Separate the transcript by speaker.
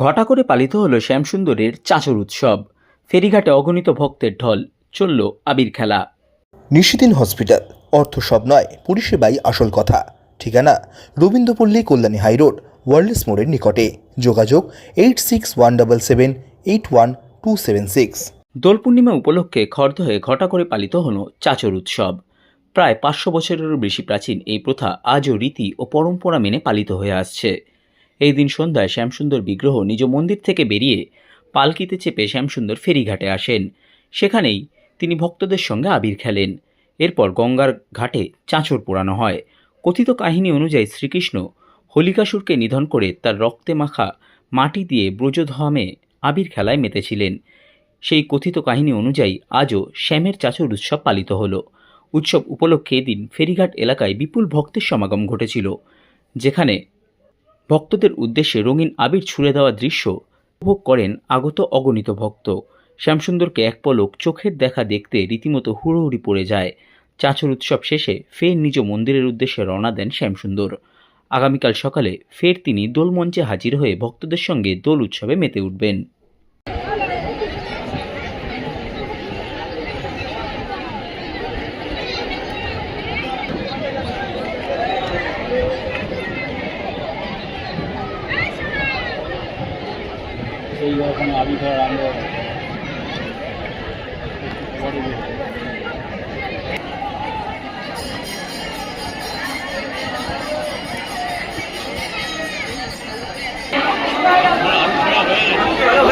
Speaker 1: ঘটা করে পালিত হলো শ্যামসুন্দরের চাচর উৎসব। ফেরিঘাটে অগণিত ভক্তের ঢল চলল আবির খেলা।
Speaker 2: নিশিদিন হসপিটাল অর্থ সব নয় পরিষেবাই আসল কথা। ঠিকানা রবীন্দ্রপল্লী কল্যাণী হাইরোড ওয়ার্ল্ডস মোড়ের নিকটে। যোগাযোগ eight six one double seven eight one two seven six.
Speaker 1: Dol Purnima উপলক্ষে খর্দ হয়ে ঘটা করে পালিত হল চাচর উৎসব। প্রায় পাঁচশো বছরেরও বেশি প্রাচীন এই প্রথা আজও রীতি ও পরম্পরা মেনে পালিত হয়ে আসছে। এই দিন সন্ধ্যায় শ্যামসুন্দর বিগ্রহ নিজ মন্দির থেকে বেরিয়ে পালকিতে চেপে শ্যামসুন্দর ফেরিঘাটে আসেন। সেখানেই তিনি ভক্তদের সঙ্গে আবির খেলেন। এরপর গঙ্গার ঘাটে চাঁচর পোড়ানো হয়। কথিত কাহিনী অনুযায়ী শ্রীকৃষ্ণ হোলিকাসুরকে নিধন করে তার রক্তে মাখা মাটি দিয়ে ব্রজধামে আবির খেলায় মেতেছিলেন। সেই কথিত কাহিনী অনুযায়ী আজও শ্যামের চাচর উৎসব পালিত হলো। উৎসব উপলক্ষে এদিন ফেরিঘাট এলাকায় বিপুল ভক্তের সমাগম ঘটেছিল, যেখানে ভক্তদের উদ্দেশ্যে রঙিন আবির ছুড়ে দেওয়া দৃশ্য উপভোগ করেন আগত অগণিত ভক্ত। শ্যামসুন্দরকে এক পলক চোখের দেখা দেখতে রীতিমতো হুড়োহুড়ি পড়ে যায়। চাচর উৎসব শেষে ফের নিজ মন্দিরের উদ্দেশ্যে রওনা দেন শ্যামসুন্দর। আগামীকাল সকালে ফের তিনি দোলমঞ্চে হাজির হয়ে ভক্তদের সঙ্গে দোল উৎসবে মেতে উঠবেন।
Speaker 3: সেই ওখানে আবি ধর আমরা
Speaker 4: হয়ে